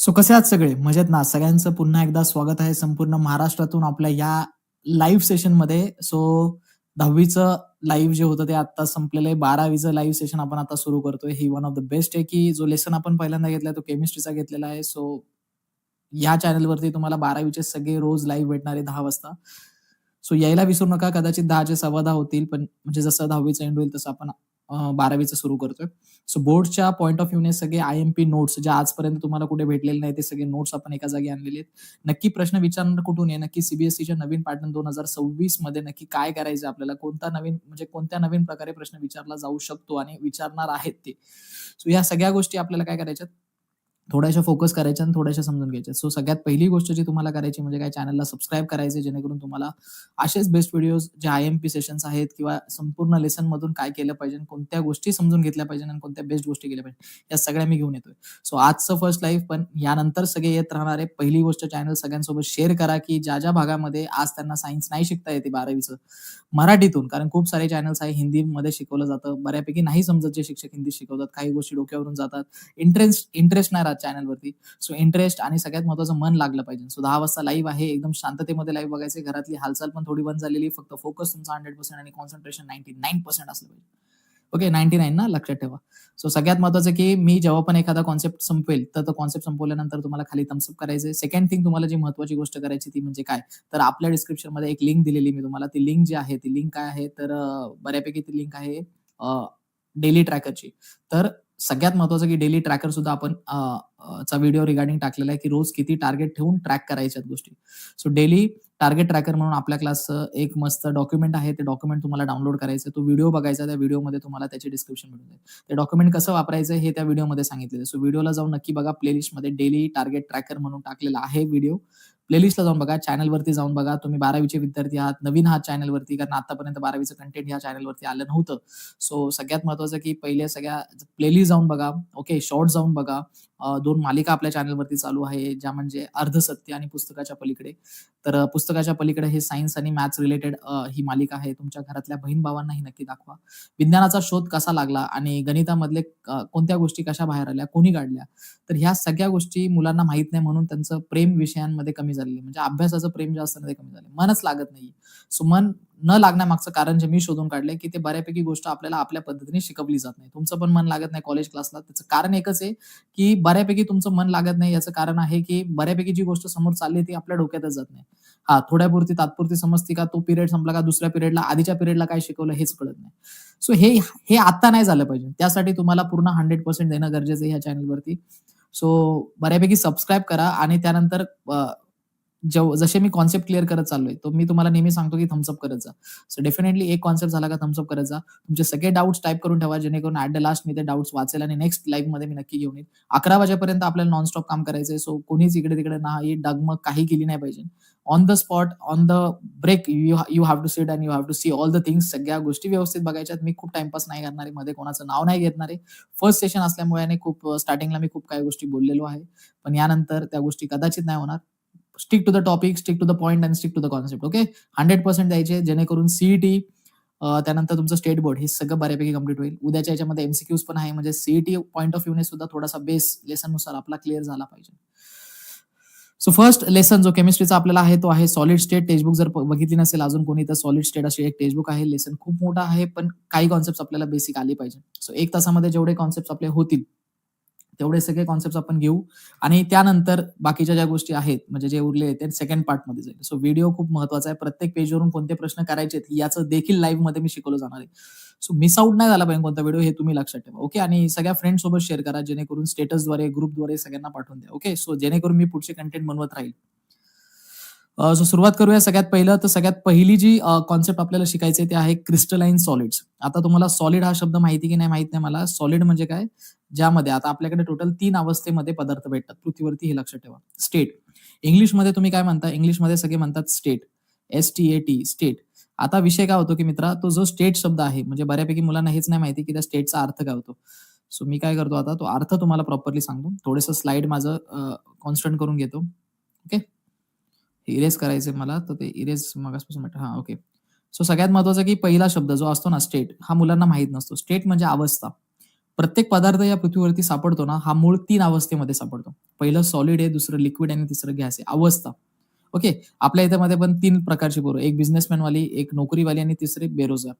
So कसे आहात सगळे? मजेत ना? सगळ्यांचं पुन्हा एकदा स्वागत आहे संपूर्ण महाराष्ट्रातून आपल्या या लाईव्ह सेशनमध्ये. सो 10वीचं लाईव्ह जे होतं ते आता संपलेलं आहे. 12वीचं लाईव्ह सेशन आपण आता सुरू करतोय. ही वन ऑफ द बेस्ट आहे, की जो लेसन आपण पहिल्यांदा घेतलाय तो केमिस्ट्रीचा घेतलेला आहे. सो या चॅनलवरती तुम्हाला 12वीचे सगळे रोज लाईव्ह भेटणार आहे 10 वाजता. सो यायला विसरू नका. कदाचित 10चे 10:15 होतील, पण म्हणजे जसं 10वीचं एंड होईल तसं आपण बारावीचं सुरू करतोय. सो बोर्डच्या पॉईंट ऑफ व्ह्यूने सगळे आय-एम-पी नोट्स जे आजपर्यंत तुम्हाला कुठे भेटलेले नाही, ते सगळे नोट्स आपण एका जागी आणलेले आहेत. नक्की प्रश्न विचारणार कुठून आहे? नक्की सीबीएसईच्या नवीन पॅटर्न 2026 मध्ये नक्की काय करायचं आपल्याला? कोणता नवीन म्हणजे कोणत्या नवीन प्रकारे प्रश्न विचारला जाऊ शकतो आणि विचारणार आहेत ते. सो या सगळ्या गोष्टी आपल्याला काय करायच्यात? थोड्याशा फोकस करायच्या आणि थोड्याशा समजून घ्यायच्या. सो सगळ्यात पहिली गोष्ट जी तुम्हाला करायची म्हणजे काय चॅनलला सबस्क्राईब करायचं जेणेकरून तुम्हाला असेच बेस्ट व्हिडिओज जे आय-एम-पी सेशन्स आहेत किंवा संपूर्ण लेसन मधून काय केलं पाहिजे, कोणत्या गोष्टी समजून घेतल्या पाहिजे आणि कोणत्या बेस्ट गोष्टी केल्या पाहिजे, या सगळ्या मी घेऊन येतोय. सो आजचं फर्स्ट लाईफ पण यानंतर सगळे येत राहणार आहे. पहिली गोष्ट चॅनल सगळ्यांसोबत शेअर करा, की ज्या-ज्या भागामध्ये आज त्यांना सायन्स नाही शिकता येते 12वीचं मराठीतून. कारण खूप सारे चॅनल्स आहे हिंदीमध्ये शिकवलं जातं. बऱ्यापैकी नाही समजत जे शिक्षक हिंदी शिकवतात. काही गोष्टी डोक्यावरून जातात. इंटरेस्ट इंटरेस्ट नाही राहत चॅनलवरती. सो इंटरेस्ट आणि सगळ्यात महत्वाचं मन लागलं पाहिजे. सो दहा वाजता लाईव्ह आहे. एकदम शांततेमध्ये लाईव्ह बघायचे घरातली हालचाल पण थोडी बंद झालेली फक्त फोकस तुमचा 100% आणि कॉन्सन्ट्रेशन 99% असलं पाहिजे. ओके 99 ना लक्षात ठेवा. सो सगळ्यात महत्वाचं की मी जेव्हा पण एखादा कॉन्सेप्ट संपवेल, तर तो कॉन्सेप्ट संपवल्यानंतर तुम्हाला खाली थम्सअप करायचे सेकंड थिंग तुम्हाला जी महत्वाची गोष्ट करायची ती म्हणजे काय? तर आपल्या डिस्क्रिप्शनमध्ये एक लिंक दिलेली मी तुम्हाला. ती लिंक जी आहे, ती लिंक काय आहे? तर बऱ्यापैकी ती लिंक आहे डेली ट्रॅकरची. तर सगळ्यात महत्वाचं की डेली ट्रॅकर सुद्धा आपण चा व्हिडिओ रिगार्डिंग टाकलेला आहे, की रोज किती टार्गेट ठेवून ट्रॅक करायच्यात गोष्टी. सो डेली टार्गेट ट्रॅकर म्हणून आपल्या क्लासचं एक मस्त डॉक्युमेंट आहे. ते डॉक्युमेंट तुम्हाला डाउनलोड करायचं. तो व्हिडिओ बघायचा. त्या व्हिडिओमध्ये तुम्हाला त्याचे डिस्क्रिप्शन मिळून जाईल. ते डॉक्युमेंट कसं वापरायचं हे त्या व्हिडिओमध्ये सांगितलेलं सो व्हिडिओला जाऊन नक्की बघा. प्लेलिस्टमध्ये डेली टार्गेट ट्रॅकर म्हणून टाकलेला आहे व्हिडिओ. प्लेलिस्टला जाऊन बघा. चॅनलवरती जाऊन बघा. तुम्ही 12वीचे विद्यार्थी आहात, नवीन आहात चॅनलवरती कारण आतापर्यंत 12वीचं कंटेंट ह्या चॅनलवरती आलं नव्हतं. सो सगळ्यात महत्वाचं की पहिले सगळ्या प्लेलिस्ट जाऊन बघा. ओके शॉर्ट जाऊन बघा. दोन मालिका आपल्या चॅनलवरती चालू आहे, ज्या म्हणजे अर्धसत्य आणि पुस्तकाच्या पलीकडे. तर पुस्तकाच्या पलीकडे हे सायन्स आणि मॅथ्स रिलेटेड ही मालिका आहे. तुमच्या घरातल्या बहीण-भावांनाही नक्की दाखवा. विज्ञानाचा शोध कसा लागला आणि गणितामधले कोणत्या गोष्टी कशा बाहेर आल्या, कोणी काढल्या. तर ह्या सगळ्या गोष्टी मुलांना माहीत नाही म्हणून त्यांचं प्रेम विषयांमध्ये कमी झालेलं म्हणजे अभ्यासाचं प्रेम जास्त कमी झाले मनच लागत नाहीये. सो मन न लागण्यामागचं कारण जे मी शोधून काढलंय, की ते बऱ्यापैकी गोष्ट आपल्याला आपल्या पद्धतीने शिकवली जात नाही. तुमचं पण मन लागत नाही कॉलेज क्लासला. त्याचं कारण एकच आहे, की बऱ्यापैकी तुमचं मन लागत नाही याचं कारण आहे, की बऱ्यापैकी जी गोष्ट समोर चालली ती आपल्या डोक्यातच जात नाही. हा थोड्यापुरती तात्पुरती समजते का तो पिरियड संपला का दुसऱ्या पिरियडला आधीच्या पिरियडला काय शिकवलं हेच कळत नाही. सो हे हे आता नाही झालं पाहिजे. त्यासाठी तुम्हाला पूर्ण 100% देणं गरजेचं आहे ह्या चॅनलवरती. सो बऱ्यापैकी सबस्क्राईब करा आणि त्यानंतर जेव जसे मी कॉन्सेप्ट क्लिअर करत चाललोय, तर मी तुम्हाला नेहमी सांगतो की थम्सअप करत जा. सो डेफिनेटली एक कॉन्सेप्ट झाला का थम्सअप करत जा. तुमचे सगळे डाउट्स टाइप करून ठेवा जेणेकरून ॲट द लास्ट मी ते डाउट्स वाचेल आणि नेक्स्ट लाईव्हमध्ये मी नक्की घेऊन येईल. 11 वाजेपर्यंत आपल्याला नॉन स्टॉप काम करायचंय. सो कोणीच इकडे-तिकडे नाही डगमग काही केली नाही पाहिजे. On the spot, on the break you you have to seat and you have to see all the things सगळ्या गोष्टी व्यवस्थित बघायच्यात. मी खूप टाइमपास नाही करणार आहे. मध्ये कोणाचं नाव नाही घेणार आहे. फर्स्ट सेशन असल्यामुळे आणि खूप स्टार्टिंगला मी खूप काही गोष्टी बोललेलो आहे. पण यानंतर त्या गोष्टी कदाचित नाही होणार. Stick to the topic, stick to the point and stick to the concept okay. 100% द्यायचे जेणेकरून सीईटी त्यानंतर तुमचं स्टेट बोर्ड हे सगळं बऱ्यापैकी कंप्लीट होईल. उद्याच्या ह्याच्यामध्ये एमसीक्यूज पण आहे म्हणजे सीईटी पॉईंट ऑफ व्ह्यूने सुद्धा थोडासा बेस लेसननुसार आपला क्लिअर झाला पाहिजे. सो फर्स्ट लेसन जो केमिस्ट्रीचा आपल्याला आहे तो आहे सॉलिड स्टेट टेक्स्टबुक जर बघितली नसेल अजून कोणी तर सॉलिड स्टेट अशी एक टेक्स्टबुक आहे. लेसन खूप मोठा आहे, पण काही कॉन्सेप्ट्स आपल्याला बेसिक आले पाहिजे. सो एक तासामध्ये जेवढे कॉन्सेप्ट आपले होतील, तेवढे सगळे कॉन्सेप्ट आपण घेऊ आणि त्यानंतर बाकीच्या ज्या गोष्टी आहेत, म्हणजे जे उरले ते सेकंड पार्टमध्ये जाईल. सो व्हिडिओ खूप महत्त्वाचा आहे. प्रत्येक पेजवरून कोणते प्रश्न करायचेत याचं देखील लाईव्हमध्ये मी शिकवलं जाणार आहे. सो मिस आउट नाही झाला पाहिजे कोणता व्हिडिओ हे तुम्ही लक्षात ठेवा. ओके आणि सगळ्या फ्रेंड सोबत शेअर करा जेणेकरून स्टेटसद्वारे, ग्रुपद्वारे सगळ्यांना पाठवून द्या. ओके. सो जेणेकरून मी पुढचे कंटेंट बनवत राहील. सो सुरुवात करूया सगळ्यात पहिलं तर सगळ्यात पहिली जी कॉन्सेप्ट आपल्याला शिकायचे ते आहे क्रिस्टलाइन सॉलिड्स. आता तुम्हाला सॉलिड हा शब्द माहिती की नाही माहीत नाही मला. सॉलिड म्हणजे काय? ज्यामध्ये आता आपल्याकडे टोटल तीन अवस्थेमध्ये पदार्थ भेटतात पृथ्वीवरती हे लक्षात ठेवा. स्टेट. इंग्लिशमध्ये तुम्ही काय म्हणता? इंग्लिशमध्ये सगळे म्हणतात स्टेट. एस-टी-ए-टी स्टेट. आता विषय काय होतो की मित्रा तो जो स्टेट शब्द आहे म्हणजे बऱ्यापैकी मुलांना हेच नाही माहिती की त्या स्टेटचा अर्थ काय होतो. सो मी काय करतो आता तो अर्थ तुम्हाला प्रॉपरली सांगतो. थोडंसं स्लाइड माझं कॉन्स्टंट करून घेतो. ओके. इरेज करायचे मला तर ते इरेज मगासपासून भेटलं. ओके. सो सगळ्यात महत्वाचं की पहिला शब्द जो असतो ना स्टेट हा मुलांना माहीत नसतो. स्टेट म्हणजे अवस्था. प्रत्येक पदार्थ या पृथ्वीवरती सापडतो ना हा मूळ तीन अवस्थेमध्ये सापडतो पहिलं सॉलिड आहे दुसरं लिक्विड आणि तिसरं गॅस आहे अवस्था ओके आपल्या इथे मध्ये पण तीन प्रकारची पोरं एक बिझनेसमॅन वाली एक नोकरीवाली आणि तिसरे बेरोजगार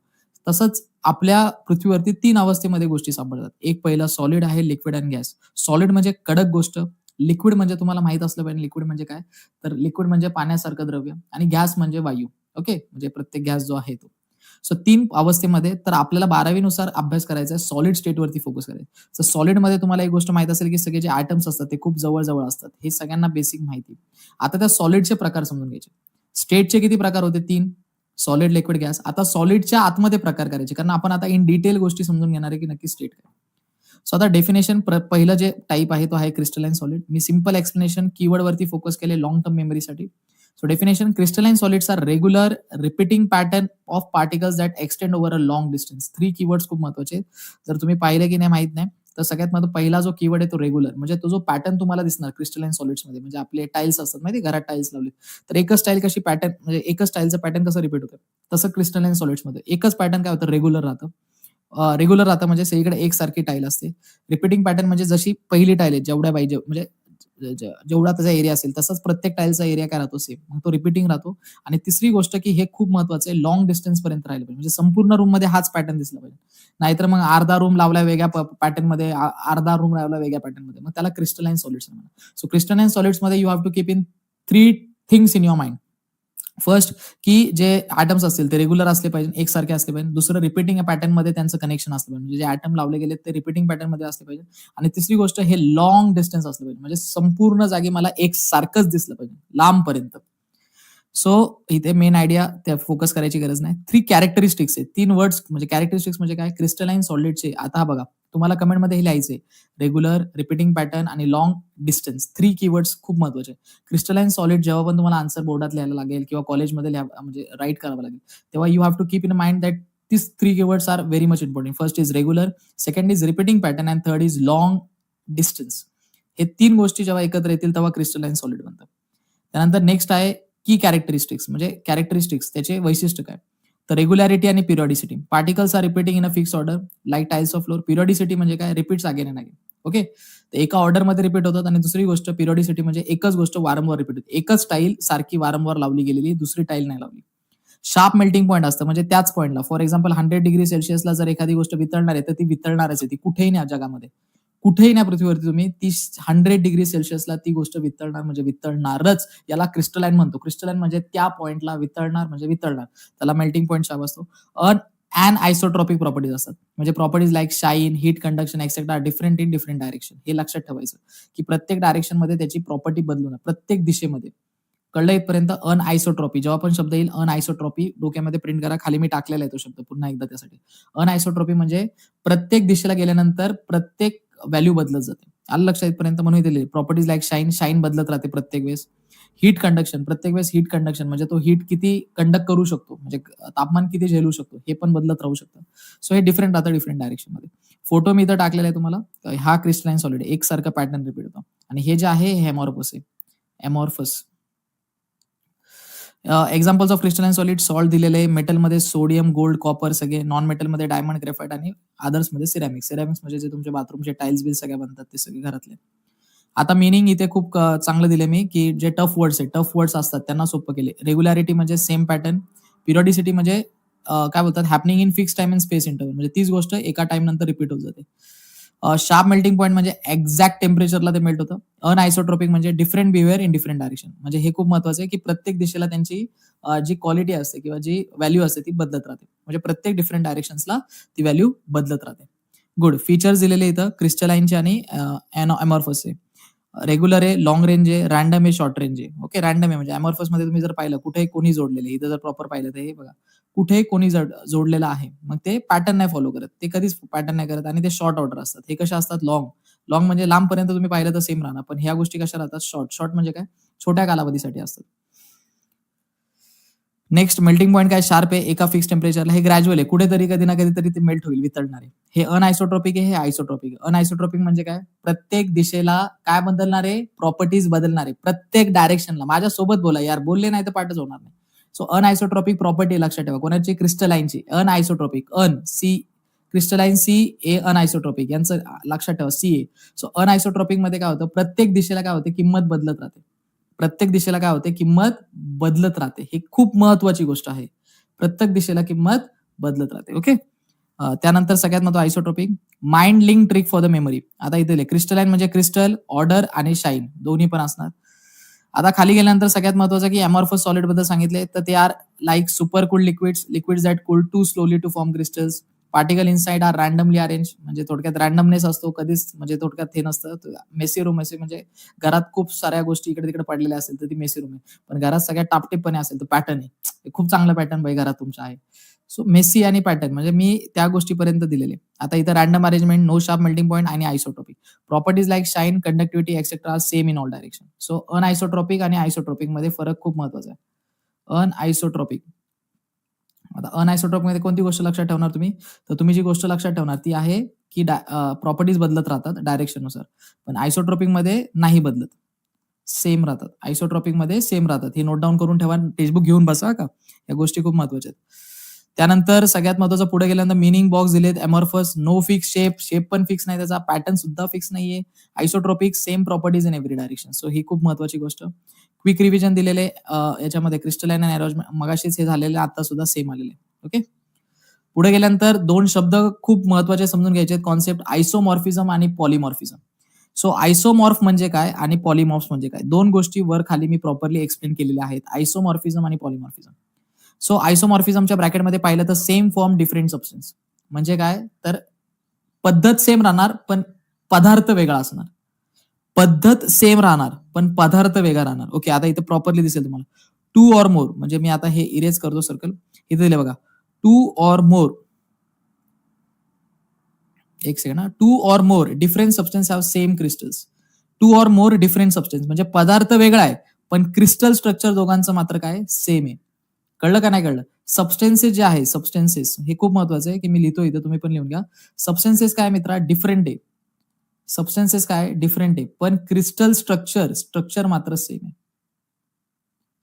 तसंच आपल्या पृथ्वीवरती तीन अवस्थेमध्ये गोष्टी सापडतात एक पहिला सॉलिड आहे लिक्विड आणि गॅस सॉलिड म्हणजे कडक गोष्ट लिक्विड म्हणजे तुम्हाला माहीत असलं पाहिजे. लिक्विड म्हणजे काय? तर लिक्विड म्हणजे पाण्यासारखं द्रव्य आणि गॅस म्हणजे वायू. ओके? म्हणजे प्रत्येक गॅस जो आहे तो. सो तीन अवस्थेमध्ये तर आपल्याला बारावीनुसार अभ्यास करायचा आहे. सॉलिड स्टेटवरती फोकस करायचा सो सॉलिडमध्ये तुम्हाला एक गोष्ट माहीत असेल की सगळे जे आयटम्स असतात ते खूप जवळ जवळ असतात. हे सगळ्यांना बेसिक माहिती आता त्या सॉलिडचे प्रकार समजून घ्यायचे. स्टेटचे किती प्रकार होते? तीन. सॉलिड लिक्विड गॅस आता सॉलिडच्या आतमध्ये प्रकार करायचे. कारण आपण आता इन डिटेल गोष्टी समजून घेणार आहे की नक्की स्टेट काय. सो आता डेफिनेशन पहिलं जे टाईप आहे तो आहे क्रिस्टलाइन सॉलिड मी सिंपल एक्सप्लेनेशन कीवर्ड वरती फोकस केले लॉंग टर्म मेमरीसाठी so definition crystalline solids are regular repeating pattern of particles that extend over a long distance three keywords खूप महत्त्वाचे जर तुम्ही पाहिले की नाही माहीत नाही तर सगळ्यात महत्त्व पहिला जो कीवर्ड आहे तो रेग्युलर म्हणजे तो जो पॅटर्न तुम्हाला दिसणार क्रिस्टलाइन सॉलिड्समध्ये. म्हणजे आपले टाईल्स असतात माहिती घरात टाइल्स लावले. तर एकच टाईल कशी पॅटर्न म्हणजे एकच स्टाईलचं पॅटर्न कसं रिपीट होतं? तसं क्रिस्टलाइन सॉलिड्समध्ये. एकच पॅटर्न काय होतं? रेग्युलर राहतं. रेग्युलर राहतं. म्हणजे सगळीकडे एकसारखी टाईल असते. रिपीटिंग पॅटर्न म्हणजे जशी पहिली टाईल आहे जेवढ्या पाहिजे म्हणजे जेवढा त्याचा एरिया असेल तसंच प्रत्येक टाईलचा एरिया काय राहतो? सेम मग तो रिपीटिंग राहतो. आणि तिसरी गोष्ट की हे खूप महत्वाचं आहे लॉंग डिस्टन्स पर्यंत राहिलं पाहिजे. म्हणजे संपूर्ण रूममध्ये हाच पॅटर्न दिसला पाहिजे. नाहीतर मग अर्धा रूम लावला वेगळ्या पॅटर्नमध्ये अर्धा रूम लावला वेगळ्या पॅटर्नमध्ये. मग त्याला क्रिस्टलाइन सॉलिड्स म्हणा so crystalline सॉलिड्समध्ये you have to keep in three things in your mind first की जे ऍटम्स असतील ते रेग्युलर असले पाहिजे एकसारखे असले पाहिजे. दुसरं रिपीटिंग पॅटर्नमध्ये त्यांचं कनेक्शन असलं पाहिजे. म्हणजे जे ऍटम लावले गेले ते रिपीटिंग पॅटर्नमध्ये असले पाहिजे. आणि तिसरी गोष्ट हे लॉंग डिस्टन्स असलं पाहिजे. म्हणजे संपूर्ण जागी मला एक सारखंच दिसलं पाहिजे लांबपर्यंत. सो इथे मेन आयडिया त्या फोकस करायची गरज नाही. थ्री कॅरेक्टरिस्टिक्स आहे तीन वर्ड्स म्हणजे कॅरेक्टरिस्टिक्स म्हणजे काय? क्रिस्टलाइन सॉलिडचे आता बघा. तुम्हाला कमेंटमध्ये हे लिहायचे रेग्युलर रिपीटिंग पॅटर्न आणि लॉंग डिस्टन्स थ्री कीवर्ड्स खूप महत्त्वाचे क्रिस्टलाइन सॉलिड जेव्हा पण तुम्हाला आन्सर बोर्डात लिहायला लागेल किंवा कॉलेजमध्ये म्हणजे राईट करावं लागेल तेव्हा you have to keep in mind that this three keywords are very much important first is regular second is repeating pattern and third is long distance हे तीन गोष्टी जेव्हा एकत्र येतील तेव्हा क्रिस्टलाइन सॉलिड बनतात. त्यानंतर नेक्स्ट आहे की कॅरेक्टरिस्टिक्स म्हणजे कॅरेक्टरिस्टिक्स त्याचे वैशिष्ट्य काय? तर रेग्युलॅरिटी आणि periodicity particles are repeating in a fix order like tiles of floor periodicity म्हणजे काय? Repeats again and again okay तर एका ऑर्डरमध्ये रिपीट होतात आणि दुसरी गोष्ट पिरियडिसिटी म्हणजे एकच गोष्ट वारंवार रिपीट होते. एकच टाईल सारखी वारंवार लावली गेलेली दुसरी टाईल नाही लावली. शार्प मेल्टिंग पॉईंट असतं म्हणजे त्याच पॉईंटला फॉर एक्झाम्पल हंड्रेड डिग्री सेल्सिअसला जर एखादी गोष्ट वितळणार आहे तर ती वितळणारच आहे. ती कुठेही नाही जगामध्ये. कुठेही नाही पृथ्वीवरती तुम्ही ती हंड्रेड डिग्री सेल्सिअसला ती गोष्ट वितळणार म्हणजे वितळणारच. याला क्रिस्टलाईन म्हणतो. क्रिस्टलाईन म्हणजे त्या पॉईंटला वितळणार म्हणजे वितळणार. त्याला मेल्टिंग पॉईंट असतो. अन अँड आयसोट्रॉपिक प्रॉपर्टीज असतात. म्हणजे properties like shine heat conduction etcetera different in different direction हे लक्षात ठेवायचं. की प्रत्येक डायरेक्शनमध्ये त्याची प्रॉपर्टी बदलून प्रत्येक दिशेमध्ये. कळलं इथपर्यंत? अन आयसोट्रॉपी जेव्हा पण शब्द येईल अन आयसोट्रॉपी डोक्यामध्ये प्रिंट करा. खाली मी टाकलेला आहे तो शब्द. पुन्हा एकदा त्यासाठी. अन आयसोट्रॉपी म्हणजे प्रत्येक दिशेला गेल्यानंतर प्रत्येक व्हॅल्यू बदलत जाते. आलं लक्षात इथपर्यंत म्हणून दिले प्रॉपर्टीज लाईक शाईन शाईन बदलत राहते प्रत्येक वेळेस. हीट कंडक्शन प्रत्येक वेळेस हीट कंडक्शन म्हणजे तो हीट किती कंडक्ट करू शकतो. म्हणजे तापमान किती झेलू शकतो हे पण बदलत राहू शकतं. सो हे डिफरंट राहतं डिफरंट डायरेक्शनमध्ये. फोटो मी इथं टाकलेला आहे तुम्हाला. हा क्रिस्टलाइन सॉलिड एक सारखा पॅटर्न रिपीट होतो. आणि हे जे आहे हे हेमॉर्फस आहे. Amorphous examples of crystalline solid salt दिलेले मेटलमध्ये सोडियम गोल्ड कॉपर सगळे नॉन मेटलमध्ये डायमंड ग्रेफाइट आणि मध्ये सिरॅमिक्स सिरॅमिक्स म्हणजे जे तुमचे बाथरूमचे टाईल्स बिल सगळे बनतात ते सगळे घरातले. आता मिनिंग इथे खूप चांगलं दिले मी की जे टफ वर्ड्स आहे टफ वर्ड्स असतात त्यांना सोपं केले रेग्युलॅरिटी म्हणजे सेम पॅटर्न पिरियडिसिटी म्हणजे काय बोलतात happening in fix time and space interval म्हणजे तीच गोष्ट एका टाइम नंतर रिपीट होत जाते. शार्प मेल्टिंग पॉईंट म्हणजे एक्झॅक्ट टेम्परेचरला ते मेल्ट होतं. अनआयसोट्रॉपिक म्हणजे different behaviour in different direction म्हणजे हे खूप महत्वाचं आहे की प्रत्येक दिशेला त्यांची जी क्वालिटी असते किंवा जी व्हॅल्यू असते ती बदलत राहते. म्हणजे प्रत्येक डिफरंट डायरेक्शन्सला ती व्हॅल्यू बदलत राहते. गुड फीचर्स दिलेले इथं क्रिस्टलाईनचे आणि एमॉर्फसचे रेग्युलर आहे लॉंग रेंज आहे रँडम आहे शॉर्ट रेंज आहे. ओके रँडम आहे. म्हणजे अमॉर्फसमध्ये तुम्ही जर पाहिलं कुठे कोणी जोडलेले इथं जर प्रॉपर पाहिलं तर हे बघा. कुठेही कोणी जोडलेलं आहे मग ते पॅटर्न नाही फॉलो करत. ते कधीच पॅटर्न नाही करत आणि ते शॉर्ट ऑर्डर असतात. हे कसे असतात? लॉंग लॉंग म्हणजे लांबपर्यंत तुम्ही पाहिलं तर सेम राहणार. पण ह्या गोष्टी कशा राहतात? शॉर्ट शॉर्ट म्हणजे काय? छोट्या कालावधीसाठी असतात. नेक्स्ट मेल्टिंग पॉईंट काय? शार्प आहे एका फिक्स टेम्परेचरला हे ग्रॅज्युअल आहे. कुठेतरी कधी ना कधीतरी ते मेल्ट होईल वितळणार आहे. हे अनआयसोट्रॉपिक आहे हे आयसोट्रॉपिक अनआयसोट्रॉपिक म्हणजे काय? प्रत्येक दिशेला काय बदलणार आहे? प्रॉपर्टीज बदलणार आहे. प्रत्येक डायरेक्शनला माझ्या सोबत बोला यार. बोलले नाही तर पाठच होणार नाही. सो अनआयसोट्रॉपिक प्रॉपर्टी लक्षात ठेवा. कोणाची? क्रिस्टलाईनची anisotropic an C crystalline C A anisotropic यांचं लक्षात ठेवा. सी ए सो अनआयसोट्रॉपिकमध्ये काय होतं? प्रत्येक दिशेला काय होते? किंमत बदलत राहते. प्रत्येक दिशेला काय होते किंमत बदलत राहते. ही खूप महत्वाची गोष्ट आहे. प्रत्येक दिशेला किंमत बदलत राहते. ओके त्यानंतर सगळ्यात महत्त्व isotropic mind link trick for the memory आता इथे क्रिस्टलाइन म्हणजे क्रिस्टल ऑर्डर आणि शाईन दोन्ही पण असणार. आता खाली गेल्यानंतर सगळ्यात महत्वाचं की एमॉर्फस सॉलिडबद्दल सांगितले. तर ते are like super cool liquids liquid that cool too slowly to form crystals particle inside are randomly arrange म्हणजे थोडक्यात रॅन्डमनेस असतो कधीच म्हणजे थोडक्यात हे नसतं. मेसी रूम असे म्हणजे घरात खूप साऱ्या गोष्टी इकडे तिकडे पडलेल्या असेल तर ती मेसी रूम. आहे पण घरात सगळ्या टापटेपणे असेल तर पॅटर्न आहे खूप चांगलं पॅटर्न बाई घरात तुमच्या आहे. सो मेसी आणि पॅटर्न म्हणजे मी त्या गोष्टीपर्यंत दिलेले. आता इथं random arrangement no sharp melting point आणि isotropic properties like shine conductivity etcetera same in all direction so anisotropic आणि आयसोट्रॉपिकमध्ये फरक खूप महत्त्वाचा आहे. अन आयसोट्रॉपिक आता अनआयसोट्रॉपिकमध्ये कोणती गोष्ट लक्षात ठेवणार तुम्ही? तर तुम्ही जी गोष्ट लक्षात ठेवणार ती आहे की प्रॉपर्टीज बदलत राहतात डायरेक्शननुसार पण आयसोट्रॉपिकमध्ये नाही बदलत. सेम राहतात. आयसोट्रॉपिकमध्ये सेम राहतात. हे नोट डाऊन करून ठेवा. टेक्स्टबुक घेऊन बसा का? या गोष्टी खूप महत्त्वाच्या आहेत. त्यानंतर सगळ्यात महत्वाचं पुढे गेल्यानंतर मिनिंग बॉक्स दिलेत amorphous no fix shape shape पण फिक्स नाही त्याचा पॅटर्न सुद्धा फिक्स नाहीये. Isotropic same properties in every direction so ही खूप महत्वाची गोष्ट. क्विक रिव्हिजन दिलेले याच्यामध्ये क्रिस्टलाइन आणि अरेंजमेंट मगाशीच हे झालेले आता सुद्धा सेम आलेले. ओके पुढे गेल्यानंतर दोन शब्द खूप महत्त्वाचे समजून घ्यायचे कॉन्सेप्ट आयसोमॉर्फिझम आणि पॉलिमॉर्फिझम सो आयसोमॉर्फ म्हणजे काय आणि पॉलिमॉर्फ म्हणजे काय? दोन गोष्टी वर खाली मी प्रॉपरली एक्सप्लेन केलेल्या आहेत. आयसोमॉर्फिझम आणि पॉलिमॉर्फिझम सो आयसोमॉर्फिझमच्या ब्रॅकेटमध्ये पाहिलं तर सेम फॉर्म डिफरंट सबस्टन्स म्हणजे काय? तर पद्धत सेम राहणार पण पदार्थ वेगळा असणार. पद्धत सेम राहणार पण पदार्थ वेगळा राहणार. ओके आता इथे प्रॉपरली दिसेल तुम्हाला. टू ऑर मोर म्हणजे मी आता हे इरेज करतो सर्कल इथे दिले बघा. टू ऑर मोर एक second two or more different substance have same crystals two or more different substance म्हणजे पदार्थ वेगळा आहे पण क्रिस्टल स्ट्रक्चर दोघांचं मात्र काय? सेम आहे. कळलं का नाही कळलं? सबस्टेन्सेस जे आहे सबस्टेन्सेस हे खूप महत्वाचं आहे की मी लिहितो इथं तुम्ही पण लिहून घ्या. सबस्टेन्सेस काय मित्रा? डिफरंट आहे. सबस्टेन्सेस काय? डिफरंट आहे. पण क्रिस्टल स्ट्रक्चर स्ट्रक्चर मात्र सेम आहे.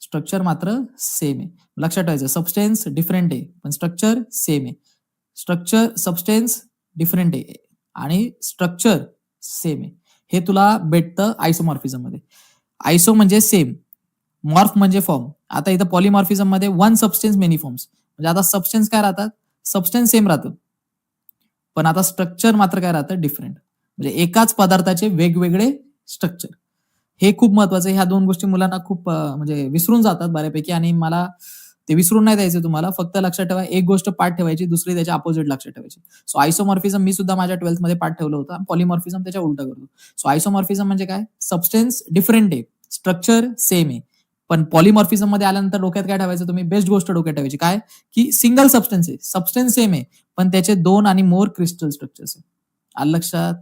स्ट्रक्चर मात्र सेम आहे. लक्षात ठेवायचं सबस्टेन्स डिफरंट आहे पण स्ट्रक्चर सेम आहे. स्ट्रक्चर सबस्टेन्स डिफरंट आहे. आणि स्ट्रक्चर सेम आहे. हे तुला भेटतं आयसोमॉर्फिझममध्ये. आयसो म्हणजे सेम मॉर्फ म्हणजे फॉर्म. आता इथं पॉलिमॉर्फिझममध्ये वन सबस्टेन्स मेनी फॉर्म्स म्हणजे आता सबस्टेन्स काय राहतात? सबस्टेन्स सेम राहतं. पण आता स्ट्रक्चर मात्र काय राहतं? डिफरंट म्हणजे एकाच पदार्थाचे वेगवेगळे स्ट्रक्चर हे खूप महत्वाचं ह्या दोन गोष्टी मुलांना खूप म्हणजे विसरून जातात बऱ्यापैकी. आणि मला ते विसरून नाही द्यायचे तुम्हाला. फक्त लक्षात ठेवा एक गोष्ट पाठ ठेवायची दुसरी त्याच्या अपोजिट लक्षात ठेवायची. सो आयसोमॉर्फिझम मी सुद्धा माझ्या ट्वेल्थमध्ये पाठ ठेवलं होतं. पॉलिमॉर्फिझम त्याच्या उलट करतो. सो आयसोमॉर्फिझम म्हणजे काय? सबस्टेन्स डिफरंट आहे. स्ट्रक्चर सेम आहे. पण पॉलिमॉर्फिझममध्ये आल्यानंतर डोक्यात काय ठेवायचं तुम्ही? बेस्ट गोष्ट डोक्यात ठेवायची. काय? की सिंगल सबस्टन्स आहे. सबस्टन्स सेम आहे. पण त्याचे दोन आणि मोर क्रिस्टल स्ट्रक्चर्स आहे. आलं लक्षात?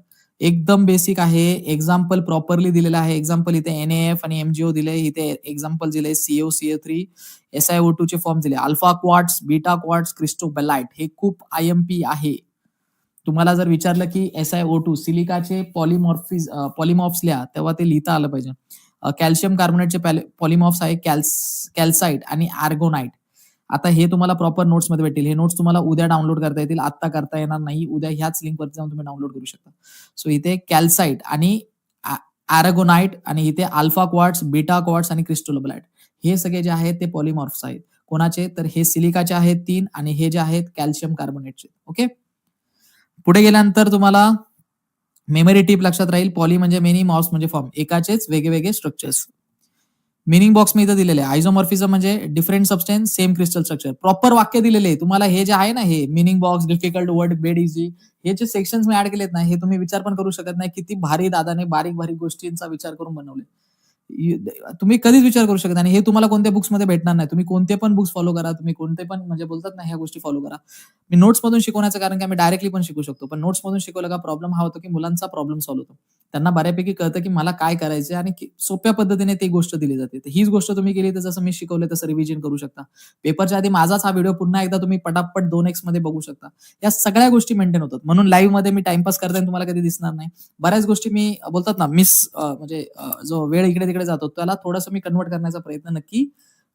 एकदम बेसिक आहे. एक्झाम्पल प्रॉपरली दिलेलं आहे. एक्झाम्पल इथे एन एफ आणि एमजीओ दिले. इथे एक्झाम्पल दिले CO CO three S I O two चे फॉर्म दिले. Alpha quartz beta quartz cristobalite हे खूप आय एम पी आहे. तुम्हाला जर विचारलं की एस आय ओ टू सिलिकाचे पॉलिमॉर्फिज पॉलिमॉर्फ्स लिहा तेव्हा ते लिहिता आलं पाहिजे. कॅल्शियम कार्बोनेटचे पॉलिमॉफ्स आहे कॅल्स कॅल्साइट आणि आर्गोनाइट. आता हे तुम्हाला प्रॉपर नोट्समध्ये भेटेल हे नोट्स तुम्हाला उद्या डाउनलोड करता येतील. आता करता येणार नाही. उद्या ह्याच लिंकवर जाऊन तुम्ही डाउनलोड करू शकता. सो इथे कॅल्साइट आणि ॲरगोनाईट आणि इथे अल्फा क्वार्ट्स बीटा क्वार्ट्स आणि क्रिस्टोलोबलाइट. हे सगळे जे आहेत ते पॉलिमॉर्फ्स आहेत. कोणाचे? तर हे सिलिकाचे आहेत तीन आणि हे जे आहेत कॅल्शियम कार्बोनेटचे. ओके? पुढे गेल्यानंतर तुम्हाला मेमरी टीप लक्षात राहील. पॉली म्हणजे मेनी मॉर्स म्हणजे फॉर्म. एकाचेच वेगवेगळे स्ट्रक्चर्स मिनिंग बॉक्स मी इथं दिलेले आहे. आयझोमॉर्फिझम म्हणजे different substance same crystal structure proper वाक्य दिलेले आहे. तुम्हाला हे जे आहे ना हे meaning box difficult word bed easy हे जे सेक्शन्स मी ऍड केलेत ना हे तुम्ही विचार पण करू शकत नाही. किती भारी दादाने बारीक बारीक गोष्टींचा विचार करून बनवले. तुम्ही कधीच विचार करू शकत आणि हे तुम्हाला कोणत्या बुक्समध्ये भेटणार नाही. तुम्ही कोणते पण बुक्स फॉलो करा. तुम्ही कोणते पण म्हणजे बोलतात ना ह्या गोष्टी फॉलो करा. मी नोट्स मधून शिकवण्याचं कारण की आम्ही डायरेक्टली पण शिकू शकतो. पण नोट्स मधून शिकवलं का प्रॉब्लेम हा होतो की मुलांचा प्रॉब्लेम सॉल्व्ह होतो. त्यांना बऱ्यापैकी कळतं की मला काय करायचं आणि सोप्या पद्धतीने ती गोष्ट दिली जाते. तर हीच गोष्ट तुम्ही केली तर जसं मी शिकवलं तसं रिव्हिजन करू शकता. पेपरच्या आधी माझाच हा व्हिडिओ पुन्हा एकदा तुम्ही पटापट दोन एक्समध्ये बघू शकता. या सगळ्या गोष्टी मेंटेन होतात. म्हणून लाईव्हमध्ये मी टाइमपास करताना तुम्हाला कधी दिसणार नाही. बऱ्याच गोष्टी मी बोलतात ना मिस म्हणजे जो वेळ इकडे दुसरीकडे जातो. त्याला थोडंसं मी कन्वर्ट करण्याचा प्रयत्न नक्की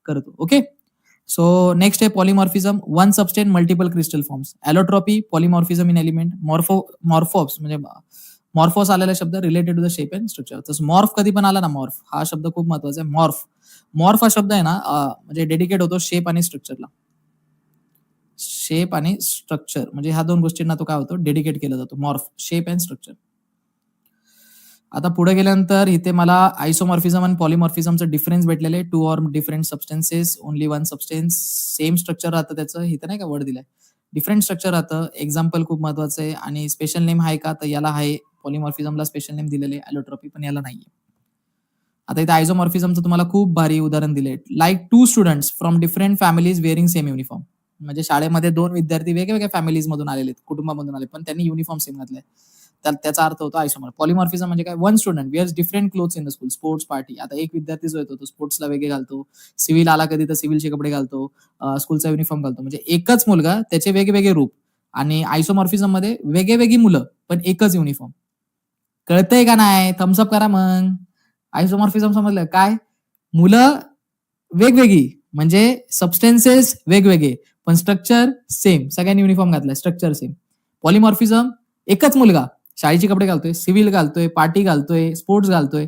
करतो. ओके सो नेक्स्ट आहे polymorphism one substance multiple crystal forms allotropy polymorphism in element morpho morphos म्हणजे मॉर्फोस आलेला शब्द related to the shape and structure तसं मॉर्फ कधी पण आला ना मॉर्फ हा शब्द खूप महत्त्वाचा आहे. मॉर्फ मॉर्फ हा शब्द आहे ना म्हणजे डेडिकेट होतो शेप आणि स्ट्रक्चरला शेप आणि स्ट्रक्चर म्हणजे ह्या दोन गोष्टींना तो काय होतो? डेडिकेट केला जातो. मॉर्फ शेप अँड स्ट्रक्चर आता पुढे गेल्यानंतर इथे मला आयसोमॉर्फिझम आणि पॉलिमॉर्फिझमचं डिफरन्स भेटलेले two or different substances only one substance same structure राहतं त्याचं. इथे नाही का वर्ड दिलाय. डिफरंट स्ट्रक्चर राहतं. एक्झाम्पल खूप महत्वाचं आहे. आणि स्पेशल नेम आहे का? तर याला आहे. पॉलिमॉर्फिझमला स्पेशल नेम दिलेले ॲलोट्रॉपी पण याला नाहीये. आता इथे आयझोमॉर्फिझमचं तुम्हाला खूप भारी उदाहरण दिले like two students from different families wearing same uniform म्हणजे शाळेमध्ये दोन विद्यार्थी वेगवेगळ्या फॅमिलीज मधून आलेले आहेत. कुटुंबामधून आले. पण त्यांनी युनिफॉर्म सेम घातलाय. त्याचा अर्थ होतो आयसोमर पॉलिमॉर्फिझम म्हणजे काय? One student wears different clothes in the school sports party आता एक विद्यार्थी जो येतो तो स्पोर्ट्सला वेगळे घालतो. सिव्हिल आला कधी तर सिव्हिलचे कपडे घालतो. स्कूलचा युनिफॉर्म घालतो. म्हणजे एकच मुलगा त्याचे वेगवेगळे रूप. आणि आयसोमॉर्फिझममध्ये वेगळी मुलं पण एकच युनिफॉर्म कळतंय का नाही? थम्सअप करा मग. आयसोमॉर्फिझम समजलं. काय? मुलं वेगवेगळी. म्हणजे सबस्टेन्सेस वेगवेगळे. पण स्ट्रक्चर सेम सगळ्यांनी युनिफॉर्म घातलाय. स्ट्रक्चर सेम पॉलिमॉर्फिझम एकच मुलगा. शाळेचे कपडे घालतोय सिव्हिल घालतोय पार्टी घालतोय स्पोर्ट्स घालतोय.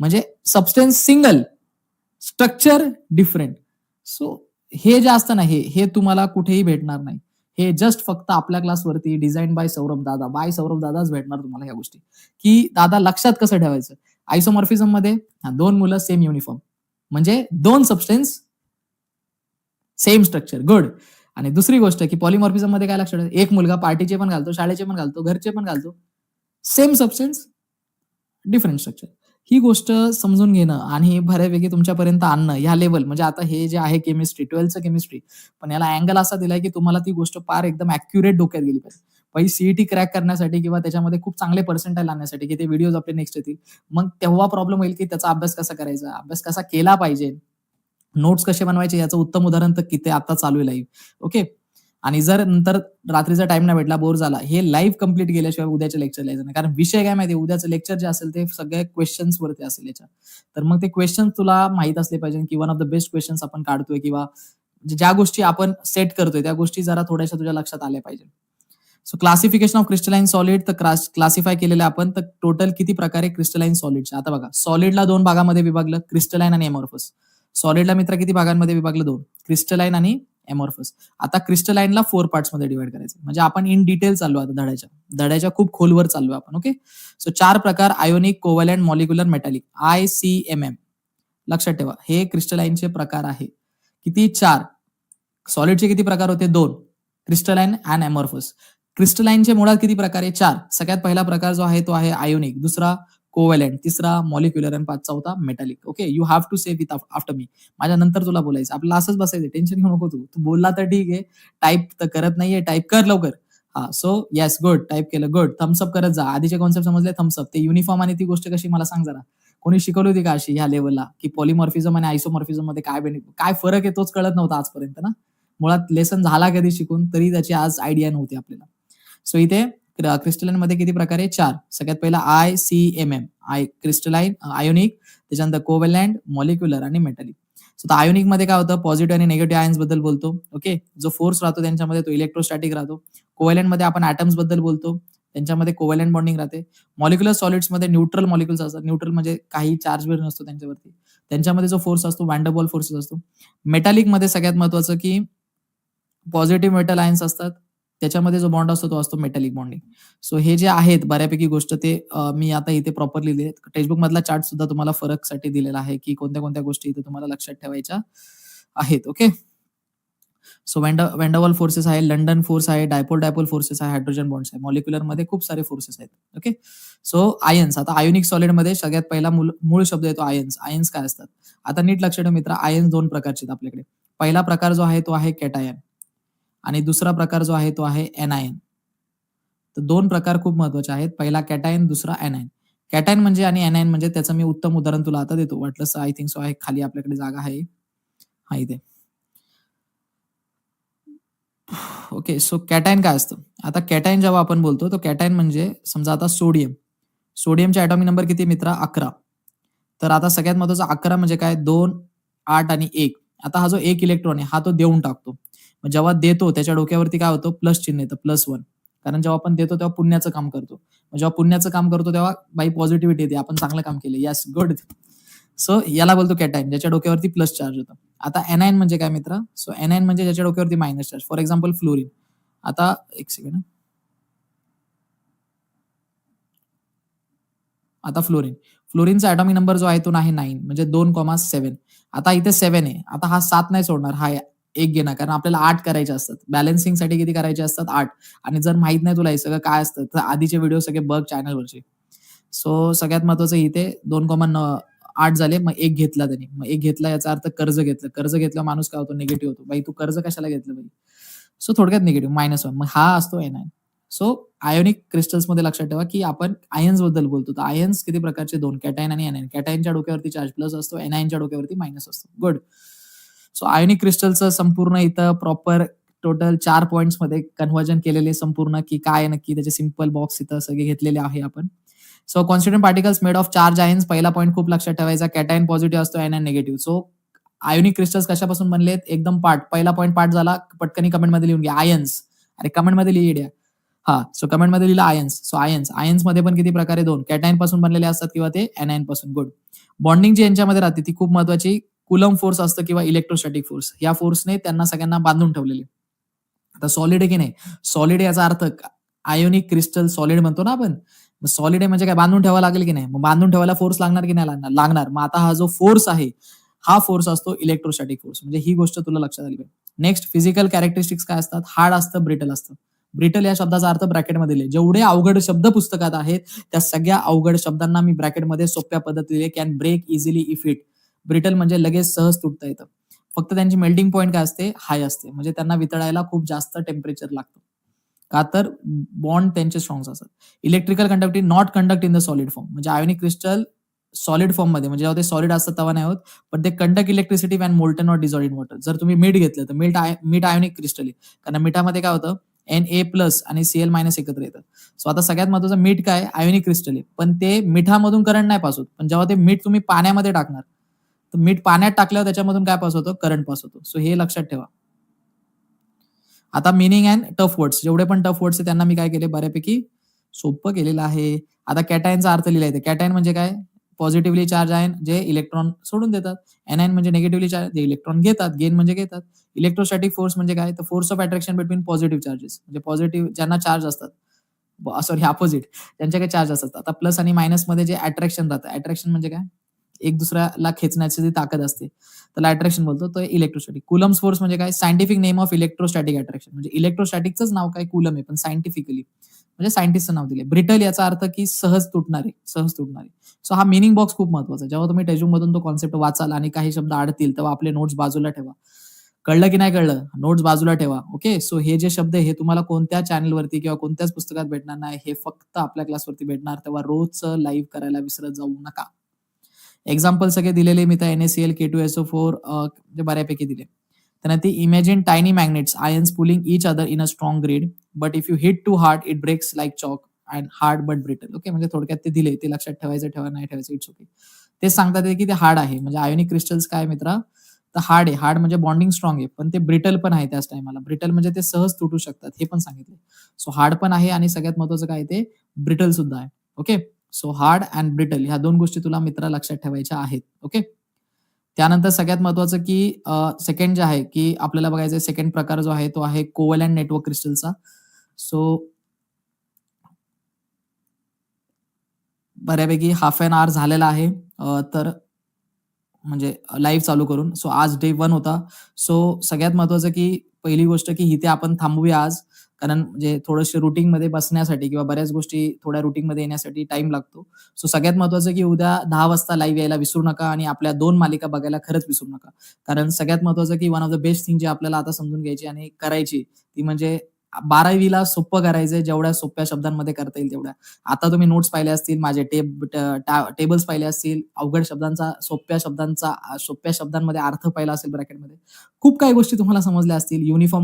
म्हणजे substance single structure different so हे जे असतं ना हे हे तुम्हाला कुठेही भेटणार नाही. हे जस्ट फक्त आपल्या क्लासवरती डिझाईन बाय सौरभ दादा. बाय सौरभ दादाच भेटणार तुम्हाला ह्या गोष्टी. की दादा लक्षात कसं ठेवायचं? आयसोमॉर्फिझममध्ये दोन मुलं सेम युनिफॉर्म म्हणजे दोन सबस्टेन्स सेम स्ट्रक्चर गुड आणि दुसरी गोष्ट की पॉलिमॉर्फिझममध्ये काय लक्षात एक मुलगा पार्टीचे पण घालतो शाळेचे पण घालतो घरचे पण घालतो. सेम सबस्टन्स डिफरंट स्ट्रक्चर ही गोष्ट समजून घेणं आणि बऱ्यापैकी तुमच्यापर्यंत आणणं ह्या लेवल म्हणजे आता हे जे आहे केमिस्ट्री ट्वेल्थचं केमिस्ट्री पण याला अँगल असा दिलाय की तुम्हाला ती गोष्ट फार एकदम अॅक्युरेट डोक्यात गेली पाहिजे. पहिली सीईटी क्रॅक करण्यासाठी किंवा त्याच्यामध्ये खूप चांगले पर्सेंटाईल आणण्यासाठी की ते व्हिडिओज आपले नेक्स्ट येतील. मग तेव्हा प्रॉब्लेम होईल की त्याचा अभ्यास कसा करायचा? अभ्यास कसा केला पाहिजे? नोट्स कसे बनवायचे? याचं उत्तम उदाहरण तर किती आता चालू आहे लाईव्ह ओके आणि जर नंतर रात्रीचा टाइम नाही भेटला बोर झाला हे लाईव्ह कंप्लीट केल्याशिवाय उद्याच्या लेक्चर लिहायचं नाही. कारण विषय काय माहिती उद्याचं लेक्चर जे असेल ते सगळ्या क्वेश्चन्स वरती असेल याच्या. तर मग ते क्वेश्चन तुला माहीत असले पाहिजे की one of the best questions आपण काढतोय किंवा ज्या गोष्टी आपण सेट करतोय त्या गोष्टी जरा थोड्याशा तुझ्या लक्षात आल्या पाहिजे so classification of crystalline solid तर क्लासिफाय केलेलं आपण तर टोटल किती प्रकारे क्रिस्टलाइन सॉलिडचे आता बघा सॉलिडला दोन भागामध्ये विभागलं क्रिस्टलाइन आणि एमॉर्फस सॉलिडला मित्र किती भागांमध्ये विभागलं? दोन. क्रिस्टलाइन आणि एमॉर्फस आता क्रिस्टलाईनला फोर पार्ट्समध्ये डिवाइड करायचं. म्हणजे आपण इन डिटेल चाललो आता धड्याच्या. धड्याच्या खूप खोलवर चाललो आपण ओके सो चार प्रकार ionic covalent molecular metallic I C M M लक्षात ठेवा हे क्रिस्टलाईनचे प्रकार आहे. किती? चार. सॉलिडचे किती प्रकार होते? दोन. क्रिस्टलाईन अँड एमॉर्फस क्रिस्टलाईनचे मुळात किती प्रकार आहे? चार. सगळ्यात पहिला प्रकार जो आहे तो आहे आयोनिक दुसरा कोवलंट तिसरा मॉलिक्युलर आणि पाचचा होता metallic okay you have to say with after मी माझ्या नंतर तुला बोलायचं आपल्याला असंच बसायचं टेन्शन घेऊ नको तू. तू बोलला तर ठीक आहे. टाईप तर करत नाहीये. टाईप कर लवकर. हा सो येस गुड टाईप केलं गुड थम्सअप करत जा. आधीचे कॉन्सेप्ट समजले? थम्सअप ते युनिफॉर्म आणि ती गोष्ट कशी मला सांग जरा. कोणी शिकवली होती का अशी ह्या लेवलला की पॉलिमॉर्फिझम आणि आयसोमॉर्फिझममध्ये काय बेनिफिट काय फरक आहे तोच कळत नव्हता आजपर्यंत ना? मुळात लेसन झाला कधी शिकून? तरी त्याची आज आयडिया नव्हती आपल्याला. सो इथे क्रिस्टलाइनमध्ये किती प्रकार? आहे चार. सगळ्यात पहिला I C M M I crystalline ionic त्याच्यानंतर कोवेलँड मॉलिक्युलर आणि मेटॅलिक सो आयोनिकमध्ये काय होतं? पॉझिटिव्ह आणि निगेटिव्ह आयन्सबद्दल बोलतो. ओके जो फोर्स राहतो त्यांच्यामध्ये तो इलेक्ट्रोस्टॅटिक राहतो. कोवेलँडमध्ये आपण ऍटम्सबद्दल बोलतो. त्यांच्यामध्ये कोवेलँड बॉन्डिंग राहते. मॉलिक्युलर सॉलिड्समध्ये न्यूट्रल मॉलिक्युल्स असतात. न्यूट्रल म्हणजे काही चार्ज वेळ नसतो त्यांच्यावरती. त्यांच्यामध्ये जो फोर्स असतो वँडरबॉल फोर्सेस असतो. मेटॅलिकमध्ये सगळ्यात महत्वाचं की पॉझिटिव्ह मेटल आयन्स असतात. त्याच्यामध्ये जो बॉन्ड असतो तो असतो मेटॅलिक बॉन्डिंग सो हे जे आहेत बऱ्यापैकी गोष्ट ते मी आता इथे प्रॉपर लिहिले टेक्स्टबुक मधला चार्ट सुद्धा तुम्हाला फरकसाठी दिलेला आहे की कोणत्या कोणत्या गोष्टी इथे तुम्हाला लक्षात ठेवायच्या आहेत okay so van der van der Waals forces आहे लंडन फोर्स आहे डायपोल डायपोल फोर्सेस आहे हायड्रोजन बॉन्ड्स आहे. मॉलिक्युलरमध्ये खूप सारे फोर्सेस आहेत ओके सो आयन्स आता आयोनिक सॉलिडमध्ये सगळ्यात पहिला मूळ मूळ शब्द येतो आयन्स आयन्स काय असतात? आता नीट लक्ष ठेवा मित्र आयन्स दोन प्रकारचे आहेत आपल्याकडे. पहिला प्रकार जो आहे तो आहे कॅटायन आणि दुसरा प्रकार जो आहे तो आहे एनआयन तर दोन प्रकार खूप महत्त्वाचे आहेत. पहिला कॅटायन दुसरा एनआयन कॅटायन म्हणजे आणि एनआयन म्हणजे त्याचं मी उत्तम उदाहरण तुला आता देतो. वाटलं आय थिंक सो आहे. खाली आपल्याकडे जागा आहे. हा इथे. ओके सो कॅटायन काय असतं? आता कॅटायन जेव्हा आपण बोलतो तो कॅटायन म्हणजे समजा आता सोडियम सोडियमचे ॲटॉमिक नंबर किती मित्रा? अकरा. तर आता सगळ्यात महत्त्वाचा अकरा म्हणजे काय? दोन आठ आणि एक. आता हा जो एक इलेक्ट्रॉन आहे हा तो देऊन टाकतो. मग जेव्हा देतो त्याच्या डोक्यावरती काय होतं? प्लस चिन्ह येतं प्लस वन. कारण जेव्हा आपण देतो तेव्हा पुण्याचं काम करतो. मग जेव्हा पुण्याचं काम करतो तेव्हा बाई पॉझिटिव्हिटी येते. आपण चांगलं काम केलं. यस गुड सो याला बोलतो कॅटाईन ज्याच्या डोक्यावरती प्लस चार्ज होतं. आता एनाईन म्हणजे काय मित्र? सो एनाईन म्हणजे ज्याच्या डोक्यावरती minus charge for example fluorine आता एक सेकंड आता फ्लोरिन फ्लोरिनचा ऍटॉमिक नंबर जो आहे तो आहे नाईन म्हणजे दोन कॉमा सेव्हन आता इथे सेव्हन आहे. आता हा सात नाही सोडणार. हा एक घेणार. कारण आपल्याला आठ करायचे असतात. बॅलन्सिंगसाठी किती करायचे असतात? आठ. आणि जर माहीत नाही तुला हे सगळं काय असतं तर आधीचे व्हिडिओ सगळे बघ चॅनलवरचे सो सगळ्यात महत्वाचं इथे दोन कॉमन आठ झाले मग एक घेतला त्यांनी. मग एक घेतला याचा अर्थ कर्ज घेतलं. कर्ज घेतलं माणूस काय होतो? निगेटिव्ह होतो. बाई तू कर्ज कशाला घेतलं बाई? सो थोडक्यात निगेटिव्ह मायनस वन मग हा असतो एन आय सो आयोनिक क्रिस्टल्समध्ये लक्षात ठेवा की आपण आयन्सबद्दल बोलतो. तर आयन्स किती प्रकारचे? दोन. कॅटाईन आणि एनआयन कॅटाईनच्या डोक्यावरती चार्ज प्लस असतो. एनआयनच्या डोक्यावरती मायनस असतो. गुड सो आयोनिक क्रिस्टलचं संपूर्ण इथं प्रॉपर टोटल चार पॉइंट्समध्ये कन्व्हर्जन केलेले संपूर्ण की काय नक्की? त्याचे सिंपल बॉक्स इथं सगळे घेतलेले आहे आपण. So constitute particles made of charge ions पहिला पॉईंट खूप लक्षात ठेवायचा. कॅटाईन पॉझिटिव्ह असतो anion negative so ionic crystals कशापासून बनलेत? एकदम पार्ट पहिला पॉईंट पार्ट झाला. पटकनी कमेंटमध्ये लिहून घ्या. आयन्स अरे कमेंटमध्ये लिहि द्या हा. सो कमेंटमध्ये लिहिलं आयन्स सो आयन्स आयन्समध्ये पण किती प्रकारे दोन? कॅटायनपासून बनलेले असतात किंवा ते एनायनपासून. गुड बॉन्डिंग जी यांच्यामध्ये राहते ती खूप महत्वाची. कुलम फोर्स असतं किंवा इलेक्ट्रोस्टॅटिक फोर्स या फोर्सने त्यांना सगळ्यांना बांधून ठेवलेले. आता सॉलिड आहे की नाही? सॉलिड याचा अर्थ आयोनिक क्रिस्टल सॉलिड म्हणतो ना आपण. सॉलिड आहे म्हणजे काय? बांधून ठेवायला लागेल की नाही? मग बांधून ठेवायला फोर्स लागणार की नाही लागणार? लागणार. मग आता हा जो फोर्स आहे हा फोर्स असतो इलेक्ट्रोस्टॅटिक फोर्स म्हणजे ही गोष्ट तुला लक्षात आली पाहिजे. नेक्स्ट फिजिकल कॅरेक्टरिस्टिक्स काय असतात? हार्ड असतं ब्रिटल असतं. ब्रिटल या शब्दाचा अर्थ ब्रॅकेटमध्ये लिहिले जेवढे अवघड शब्द पुस्तकात आहेत त्या सगळ्या अवघड शब्दांना मी ब्रॅकेटमध्ये सोप्या पद्धतीने can break easily if it brittle म्हणजे लगेच सहज तुटता येतं फक्त त्यांची मेल्टिंग पॉईंट काय असते? हाय असते. म्हणजे त्यांना वितळायला खूप जास्त टेम्परेचर लागतं. का तर बॉन्ड त्यांचे स्ट्रॉंग असतात. Electrical conductive not conduct in the solid form म्हणजे आयोनिक क्रिस्टल सॉलिड फॉर्ममध्ये म्हणजे जेव्हा ते सॉलिड असतात तेव्हा नाही होत पण ते conduct electricity when molten or dissolved in water जर तुम्ही मीठ घेतलं तर मीठ मीठ आयोनिक क्रिस्टल आहे. कारण मिठामध्ये काय होतं? एन ए प्लस आणि सीएल मायनस एकत्र येतं. सो आता सगळ्यात महत्वाचं मीठ काय? आयोनिक क्रिस्टल आहे. पण ते मिठामधून करंट नाही पास होत. पण जेव्हा ते मीठ तुम्ही पाण्यामध्ये टाकणार तर मीठ पाण्यात टाकल्यावर त्याच्यामधून काय पास होतो? करंट पास होतो. सो हे लक्षात ठेवा. आता मिनिंग अँड टफ वर्ड्स जेवढे पण टफ वर्ड्स त्यांना मी काय केले? बऱ्यापैकी सोपं केलेलं आहे. आता कॅटायनचा अर्थ लिहिला येते कॅटायन म्हणजे काय? पॉझिटिव्हली चार्ज आहे जे इलेक्ट्रॉन सोडून देतात. एनआयन म्हणजे निगेटिव्हली चार्ज जे इलेक्ट्रॉन घेतात गेन म्हणजे घेतात. इलेक्ट्रोस्टॅटिक फोर्स म्हणजे काय? तर force of attraction between positive charges म्हणजे पॉझिटिव्ह ज्यांना चार्ज असतात. सॉरी अपोजिट त्यांच्या काही चार्ज असतात. आता प्लस आणि मायनसमध्ये जे अट्रॅक्शन राहतं अट्रॅक्शन म्हणजे काय? एक दुसऱ्याला खेचण्याची जी ताकद असते त्याला अट्रॅक्शन बोलतो तो इलेक्ट्रोस्टॅटिक कुलम्स फोर्स म्हणजे काय? Scientific name of electrostatic attraction म्हणजे इलेक्ट्रोस्टॅटिकच नाव काय? कुलम आहे पण सायंटिफिकली म्हणजे सायंटिस्टचं नाव दिले ब्रिटल याचा अर्थ की सहज तुटणारे सहज तुटणारे. सो हा मिनिंग बॉक्स खूप महत्त्वाचा जेव्हा तुम्ही टेजूम मधून तो कॉन्सेप्ट वाचाल आणि काही शब्द आडतील तेव्हा आपले नोट्स बाजूला ठेवा. कळलं की नाही कळलं? नोट्स बाजूला ठेवा. ओके सो हे जे शब्द हे तुम्हाला कोणत्या चॅनलवरती किंवा कोणत्याच पुस्तकात भेटणार नाही. हे फक्त आपल्या क्लासवरती भेटणार. तेव्हा रोजचं लाईव्ह करायला विसरत जाऊ नका. एक्झाम्पल सगळे दिलेले मी तर L K two S O four म्हणजे बऱ्यापैकी दिले. त्यांना ती imagine tiny magnets ions pulling each other in a strong grid but if you hit too hard it breaks like chalk and hard but brittle okay म्हणजे थोडक्यात ते दिले ते लक्षात ठेवायचं ठेवा नाही ठेवायचं इट्स ओके ते सांगतात की ते हार्ड आहे. म्हणजे आयोनिक क्रिस्टल्स काय मित्रा? तर हार्ड आहे. हार्ड म्हणजे बॉन्डिंग स्ट्रॉंग आहे पण ते ब्रिटल पण आहे त्याच टायमाला ब्रिटल म्हणजे ते सहज तुटू शकतात हे पण सांगितले सो हार्ड पण आहे आणि सगळ्यात महत्वाचं काय ते? ब्रिटल सुद्धा आहे. Okay so hard and brittle ह्या दोन गोष्टी तुला मित्रा लक्षात ठेवायच्या आहेत ओके त्यानंतर सगळ्यात महत्वाचं की सेकंड जे आहे की आपल्याला बघायचं सेकंड प्रकार जो आहे तो आहे कोवल अँड नेटवर्क क्रिस्टलचा सो बऱ्यापैकी हाफ एन आवर झालेला आहे तर म्हणजे लाईव्ह चालू करून. सो आज डे वन होता. सो सगळ्यात महत्वाचं की पहिली गोष्ट की इथे आपण थांबूया आज. कारण म्हणजे थोडंसं रुटीन मध्ये बसण्यासाठी किंवा बऱ्याच गोष्टी थोड्या रुटीन मध्ये येण्यासाठी टाइम लागतो. सो सगळ्यात महत्वाचं की उद्या दहा वाजता लाईव्ह यायला विसरू नका आणि आपल्या दोन मालिका बघायला खरंच विसरू नका. कारण सगळ्यात महत्वाचं की one of the best thing जी आपल्याला आता समजून घ्यायची आणि करायची ती म्हणजे बारावीला सोपं करायचंय जेवढ्या सोप्या शब्दांमध्ये करता येईल तेवढ्या. आता तुम्ही नोट्स पाहिले असतील माझे टेब टेबल्स पाहिले असतील अवघड शब्दांचा सोप्या शब्दांचा सोप्या शब्दांमध्ये अर्थ पाहिला असेल ब्रॅकेटमध्ये खूप काही गोष्टी तुम्हाला समजल्या असतील. युनिफॉर्म